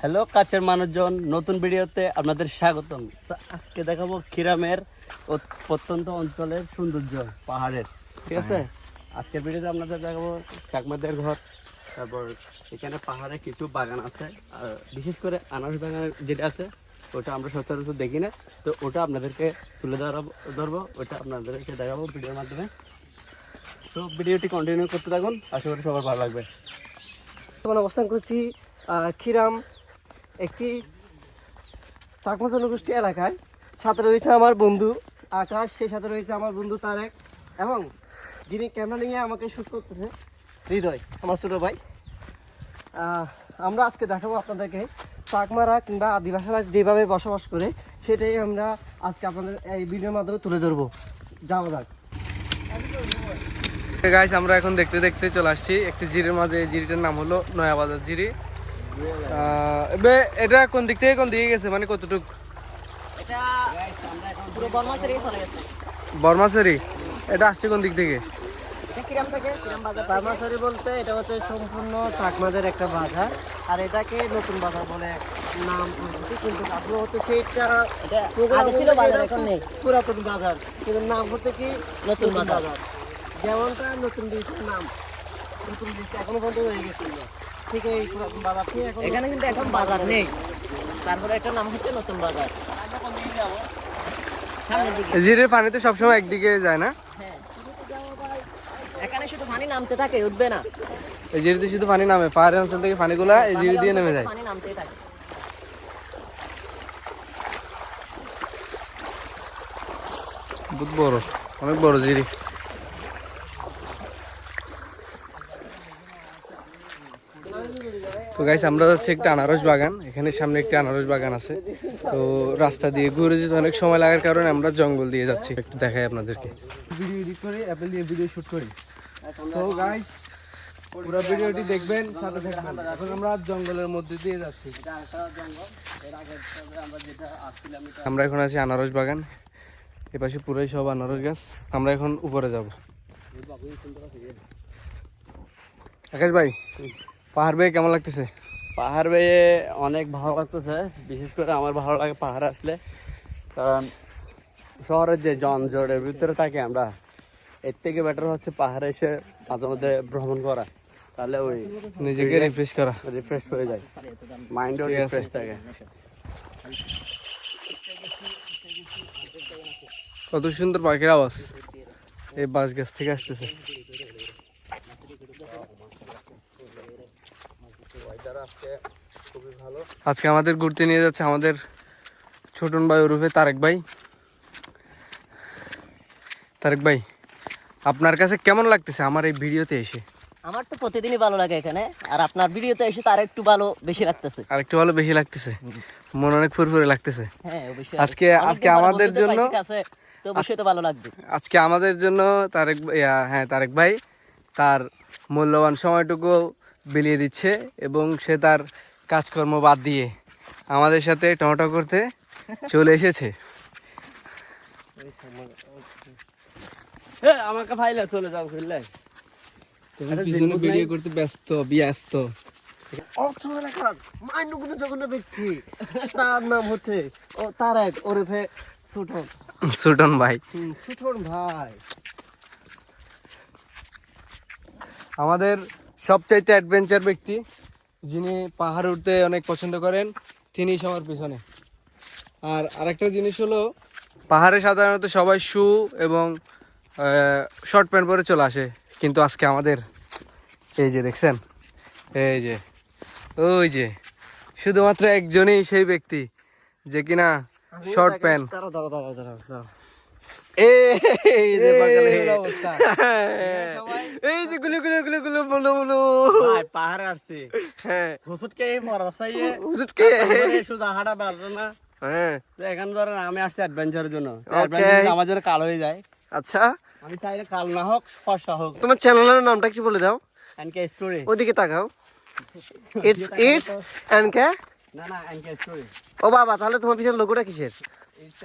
Hello কাছের মানুষজন নতুন ভিডিওতে আপনাদের স্বাগতম। আজকে দেখাবো খিরামের প্রত্যন্ত অঞ্চলের সৌন্দর্য পাহাড়ের ঠিক আছে? আজকের ভিডিওতে আপনাদের দেখাবো চাকমাদের ঘর তারপর এখানে পাহাড়ে কিছু বাগান আছে আর বিশেষ করে আনারস বাগান যেটা আছে ওটা আমরা সচরাচর দেখি না। তো ওটা আপনাদেরকে তুলে ধরাবো ধরবো ওটা আপনাদেরকে দেখাবো ভিডিওর মাধ্যমে। তো ভিডিওটি কন্টিনিউ করতে থাকুন আশা করি সবার ভালো লাগবে। অবস্থান করছি খিরাম একটি চাকমা জনগোষ্ঠী এলাকায়। সাথে রয়েছে আমার বন্ধু আকাশ, সেই সাথে রয়েছে আমার বন্ধু তারেক এবং যিনি ক্যামেরা নিয়ে আমাকে শ্যুট করতেছে, হৃদয়, আমার ছোটো ভাই। আমরা আজকে দেখাবো আপনাদেরকে চাকমারা কিংবা আদিবাসীরা যেভাবে বসবাস করে, সেটাই আমরা আজকে আপনাদের এই ভিডিওর মাধ্যমে তুলে ধরবো। যাওয়া যাক। গাইস আমরা এখন দেখতে দেখতে চলে আসছি। একটি জিরির মাঝে, জিরিটার নাম হলো নয়াবাজার জিরি। এবে এটা কোন দিক থেকে কোন দিকে গেছে? মানে কতটুক? গেছে। বর্মাসরি এটা আসছে কোন দিক থেকে? এটা কিরাম থেকে? কিরাম বাজার বারমাসারি বলতে এটা হচ্ছে সম্পূর্ণ চাকমাদের একটা বাজার। আর এটাকে নতুন বাজার বলে নাম কিন্তু আসলে হচ্ছে সেইটা ছিল বাজার এখন নেই। পুরাতন বাজার কিন্তু নাম হচ্ছে কি নতুন বাজার। যেমনটা নতুন ব্রিজের নাম নতুন ব্রিজ এখনও পর্যন্ত হয়ে গেছিল ঠিক এই বাজার থেকে এখন এখানে কিন্তু এখন বাজার নেই। তারপরে একটা নাম হচ্ছে নতুন বাজার। জিরির পানি তো সবসময় একদিকে যায় না? হ্যাঁ। এখানে শুধু পানি নামতে থাকে উঠবে না। এই জিরিতে শুধু পানি নামে পাহাড়ি অঞ্চল থেকে পানিগুলা এই জিরি দিয়ে নেমে যায়। পানি নামতেই থাকে। বহুত বড় অনেক বড় জিরি। তো গাইস আমরা যাচ্ছি একটা আনারস বাগান। এখানে সামনে একটি আনারস বাগান আছে। তো রাস্তা দিয়ে ঘুরে যেতে অনেক সময় লাগার কারণে আমরা জঙ্গল দিয়ে যাচ্ছি। একটু দেখাই আপনাদেরকে। ভিডিও এডিট করি অ্যাপেল দিয়ে ভিডিও শুট করি। তো গাইস পুরো ভিডিওটি দেখবেন সাথে থাকবেন। এখন আমরা জঙ্গলের মধ্যে দিয়ে যাচ্ছি। আমরা এখন আছি আনারস বাগান। এপাশে পুরাই সব আনারস গাছ। আমরা এখন উপরে যাব। আকাশ ভাই পাহাড় বেয়ে কেমন লাগতেছে? পাহাড় বেয়ে অনেক ভালো লাগতেছে বিশেষ করে আমার ভালো লাগে পাহাড় আসলে। কারণ শহরের যে জনজটের ভিতরে থাকি আমরা এর থেকে বেটার হচ্ছে পাহাড়ে এসে মাঝে মধ্যে ভ্রমণ করা। তাহলে ওই নিজেকে রিফ্রেশ করা। রিফ্রেশ হয়ে যায়। মাইন্ডও রিফ্রেশ থাকে। কত সুন্দর পাখির আওয়াজ। এই বাঁশ গাছ থেকে আসতেছে। আজকে আমাদের ঘুরতে নিয়ে যাচ্ছে আমাদের ছোটন ভাই ওরফে তারেক ভাই। তারেক ভাই আপনার কাছে কেমন লাগতেছে আমার এই ভিডিওতে এসে? আমার তো প্রতিদিনই ভালো লাগে এখানে আর আপনার ভিডিওতে এসে তার একটু ভালো বেশি লাগতেছে। আর একটু ভালো বেশি লাগতেছে? মন অনেক ফুরফুরে লাগতেছে? হ্যাঁ অবশ্যই। আজকে- আজকে আমাদের জন্য- তো অবশ্যই তো ভালো লাগবে। আজকে আমাদের জন্য তারেক হ্যাঁ তারেক ভাই তার মূল্যবান সময়টুকু বিলিয়ে দিচ্ছে এবং সে তার কাজকর্ম বাদ দিয়ে আমাদের সাথে টমেটো করতে চলে এসেছে। আমাকে ফাইলে চলে যাও ফিরলে ভিডিও করতে ব্যস্ত ব্যস্ত। অর্থ এলাকার মান্যগুণ জঘন্য ব্যক্তি তার নাম হচ্ছে ও তারেক ওরফে সুটন। সুটন ভাই। সুটন ভাই। আমাদের সবচাইতে অ্যাডভেঞ্চার ব্যক্তি যিনি পাহাড় উঠতে অনেক পছন্দ করেন তিনি সবার পিছনে। আর আরেকটা জিনিস হলো পাহাড়ে সাধারণত সবাই শু এবং শর্ট প্যান্ট পরে চলে আসে কিন্তু আজকে আমাদের এই যে দেখছেন এই যে ওই যে শুধুমাত্র একজনই সেই ব্যক্তি যে কিনা শর্ট প্যান্ট এই যে পাগলে। এই হলো অবস্থা। এই যে গুলো গুলো গুলো গুলো বলো বলো। ভাই পাহাড়ে আসছে। হ্যাঁ। হুসুট কে কে? না। হ্যাঁ। ধরেন আমি আসছি অ্যাডভেঞ্চারের জন্য। আমার কালো হয়ে যায় আচ্ছা। আমি চাইলে কাল না হোক ফর্সা হোক। তোমার চ্যানেলের নামটা কি বলে দাও? এনকে স্টোরি ওদিকে তাকাও। ইটস ইটস এন্ড না না এনকে স্টোরি ও বাবা তাহলে তোমার পিছনে লোগোটা কিসের?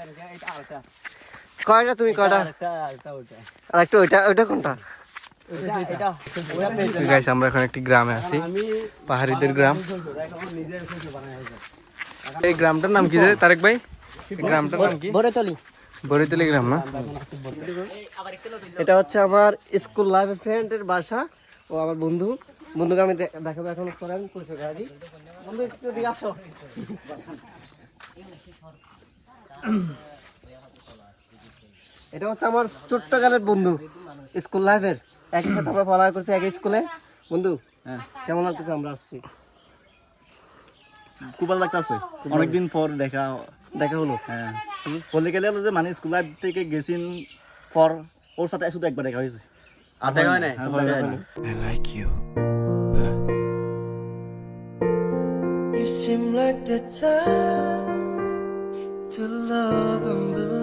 এনকে এটা কয়টা তুমি কয়টা? আরেকটা আরেকটা আর একটা ওইটা। ওইটা কোনটা? গাইস আমরা এখন একটি গ্রামে আছি। পাহাড়িদের গ্রাম। এই গ্রামটার নাম কি রে তারেক ভাই? গ্রামটার নাম কি? ভরে চলি বরিতলি গ্রাম না? এটা হচ্ছে আমার স্কুল লাইফের ফ্রেন্ডের বাসা। ও আমার বন্ধু। বন্ধুকে আমি দেখাবো এখন করেন পরিচয় করে দিই। বন্ধু একটু দিকে আসো। এটা হচ্ছে আমার ছোট্টকালের বন্ধু স্কুল লাইফের একই সাথে আমরা পড়াশোনা করছি একই স্কুলে। বন্ধু কেমন লাগতেছে আমরা আসছি? খুব ভালো লাগতেছে। অনেকদিন পর দেখা দেখা হলো। হ্যাঁ। বলতে গেলে হলো যে মানে স্কুল লাইফ থেকে গেছিন পর ওর সাথে শুধু একবার দেখা হয়েছে। আর দেখা হয় না হ্যাঁ, I like you, but you seem like the time to love and believe.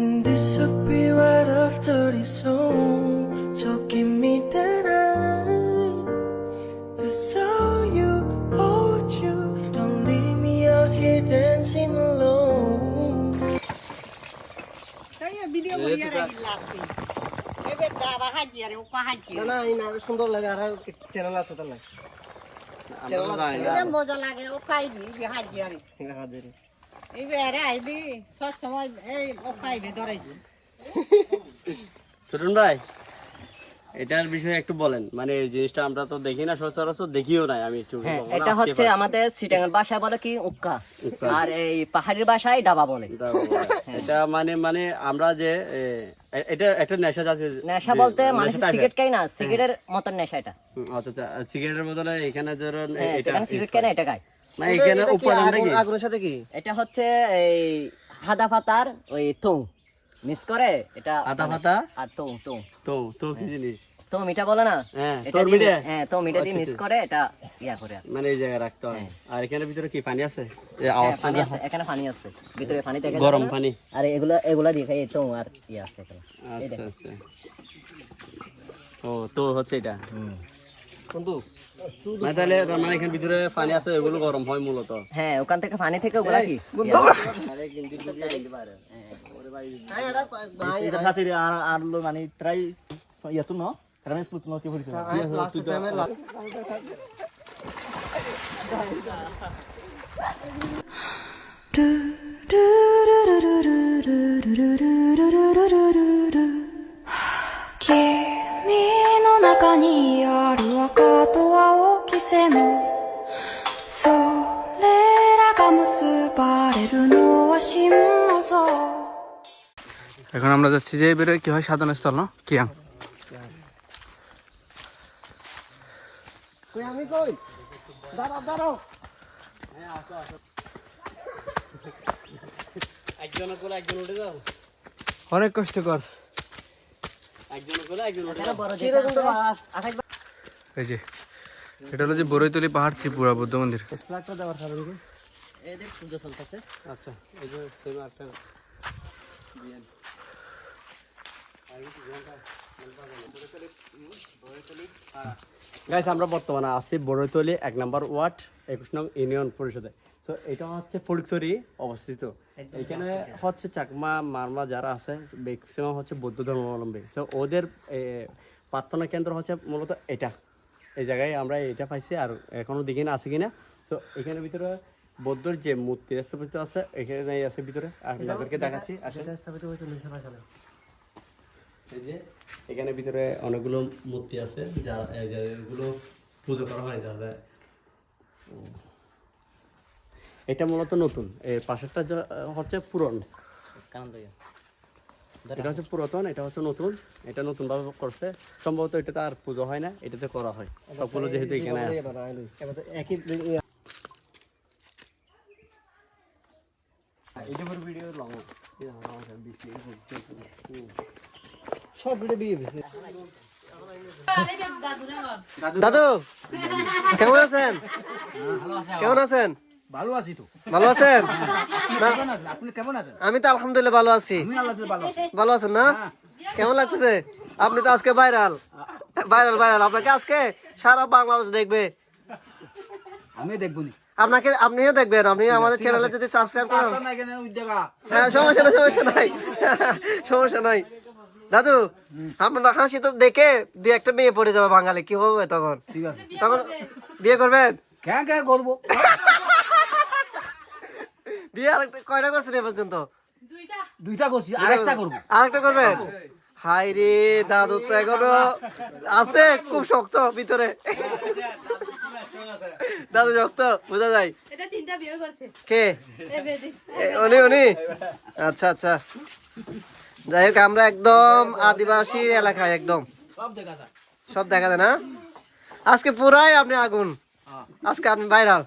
And disappear right after this song. So give me that eye to show you, hold you. Don't leave me out here dancing alone. সুন্দর লাগে আর channel আছে তাহলে মজা লাগে ও খাইবি বিহার জিয়ারি সুরুন ভাই এটার বিষয়ে একটু বলেন। মানে এই জিনিসটা আমরা তো দেখি না সচরাচর দেখিও নাই আমি হ্যাঁ এটা হচ্ছে আমাদের সিটাঙ্গাল ভাষায় বলে কি উক্কা। আর এই পাহাড়ির ভাষায় ডাবা বলে। এটা মানে মানে আমরা যে এটা একটা নেশা জাতীয় নেশা বলতে মানুষ। সিগারেট খাই না সিগারেটের মতন নেশা এটা। আচ্ছা আচ্ছা সিগারেটের বদলে এখানে ধরুন হ্যাঁ এটা সিগারেট না এটা খায়। মানে এখানে উপাদানটা কি? আগুনের সাথে কি? এটা হচ্ছে এই হাদা পাতার ওই তো মিস করে? এটা আদা পাতা? আর তো তো তো তো কি জিনিস? তো মিঠা বলে না? হ্যাঁ, এটা তোর দিয়ে মিঠে? মিস- হ্যাঁ তো মিঠা দিয়ে আচ্ছা, আচ্ছা। করে এটা ইয়া করে। মানে এই জায়গায় রাখতে হয়। আর এখানে ভিতরে কি পানি আছে? আওয়াজ পানি পানি আছে এখানে পানি আছে। ভিতরে পানি থেকে গরম পানি। আর এগুলা এগুলা দিয়ে খাই তো আর ইয়া আছে আচ্ছা আচ্ছা। ও তো হচ্ছে এটা? বন্ধু মানে তাহলে তার মানে এখানে ভিতরে পানি আছে এগুলো গরম হয় মূলত হ্যাঁ ওখান থেকে পানি থেকে ওগুলা কি এটা খাতির আর আর লো মানে ট্রাই ইয়াতো ন কারণ স্কুল ন কি বলিছ「君の中にある赤と 青き線それらが結ばれるのは真の像」 এখন আমরা যাচ্ছি যে বেরোয় কি হয় সাধন স্থল না কিয়াং কই আমি কই দাঁড়াও দাঁড়াও একজনের কোলে একজন উঠে যাও অনেক কষ্টকর একজনের কোলে একজন উঠে যাও বড় যেটা আছে, আকাশ এই যে এটা হলো যে বরৈতলি পাহাড় ত্রিপুরা বৌদ্ধ মন্দির। ফ্ল্যাগটা দেওয়ার কারণ কি এদের পূজা চলতেছে। আচ্ছা এই যে সেম একটা গাইস আমরা বর্তমানে আছি বড়তলি এক নম্বর ওয়ার্ড একুশ নং ইউনিয়ন পরিষদে। তো এটা হচ্ছে ফটিকছড়ি অবস্থিত। এখানে হচ্ছে চাকমা মারমা যারা আছে ম্যাক্সিমাম হচ্ছে বৌদ্ধ ধর্মাবলম্বী। তো ওদের প্রার্থনা কেন্দ্র হচ্ছে মূলত এটা। এই জায়গায় আমরা এটা পাইছি আর এখনও দেখি না আছে কিনা। তো এখানের ভিতরে বৌদ্ধর যে মূর্তি স্থাপিত আছে এখানে আছে ভিতরে। আপনাদেরকে দেখাচ্ছি আসলে স্থাপিত হয়েছে সালে এই যে এখানে ভিতরে অনেকগুলো মূর্তি আছে যারা এগুলো পুজো করা হয় যাদের এটা মূলত নতুন। এর পাশেরটা যা- হচ্ছে পুরন। এটা হচ্ছে পুরাতন এটা হচ্ছে নতুন এটা নতুন ভাবে করছে। সম্ভবত এটাতে আর পুজো হয় না এটাতে করা হয়। সবগুলো যেহেতু এখানে আছে। দাদু কেমন আছেন? কেমন আছেন? ভালো আছি তো। ভালো আছেন? আপনি কেমন আছেন? আমি তো আলহামদুলিল্লাহ ভালো আছি। ভালো আছেন না? কেমন লাগতেছে? আপনি তো আজকে ভাইরাল। Viral viral. আপনাকে আজকে সারা বাংলাদেশ দেখবে। আমি দেখব নি আপনাকে আপনিও দেখবেন। আপনি আমাদের চ্যানেলে যদি সাবস্ক্রাইব করেন। হ্যাঁ সমস্যা নাই সমস্যা নাই। সমস্যা নাই। দাদু আপনার হাসি তো দেখে দুই একটা মেয়ে পড়ে যাবে বাঙালি। কি হবে তখন? তখন বিয়ে করবেন? কেন কেন করব। আরেকটা কয়টা করছেন এ পর্যন্ত? দুইটা। করছি আরেকটা করবেন? হাই রে দাদু তো এখনও আছে খুব শক্ত ভিতরে। দাদু শক্ত বোঝা যায়। এটা তিনটা বিয়ে করছে। কে? এ উনি উনি? আচ্ছা আচ্ছা। যাই হোক আমরা একদম আদিবাসী এলাকায় একদম। সব দেখা যায়। সব দেখা যায় না? আজকে পুরাই আপনি আগুন। আজকে আপনি ভাইরাল।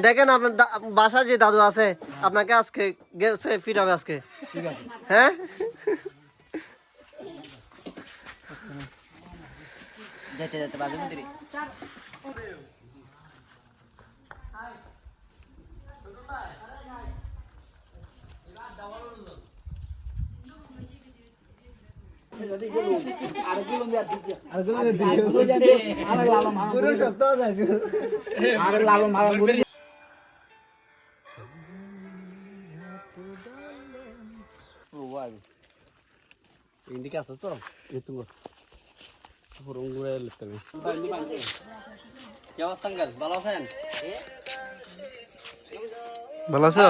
দেখেন আপনার দা- বাসা যে দাদু আছে আপনাকে আজকে গেছে ফিরাবে আজকে। হ্যাঁ? যেতে যেতে বাজে মন্দিরে আর lago. Indicação só. Eu tô por um goelo também. Vai, não vai. Que é o sangal, balafan. ভালো আছো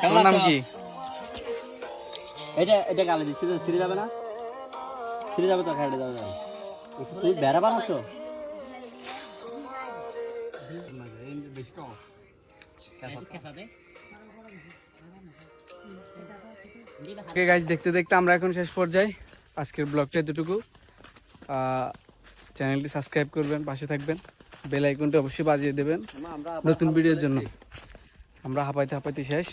তোমার নাম কি এটা এটা গালে দিচ্ছি তো সিরে যাবে না সিরে যাবে তো খেয়ে যাবে তুমি বেড়া বানাচ্ছ বেশি ওকে গাইজ দেখতে দেখতে আমরা এখন শেষ পর্যায়ে। আজকের ব্লগটা এতটুকু। চ্যানেলটি সাবস্ক্রাইব করবেন পাশে থাকবেন। বেল আইকনটি অবশ্যই বাজিয়ে দেবেন। নতুন ভিডিওর জন্য। আমরা হাঁপাইতে হাঁপাইতে শেষ।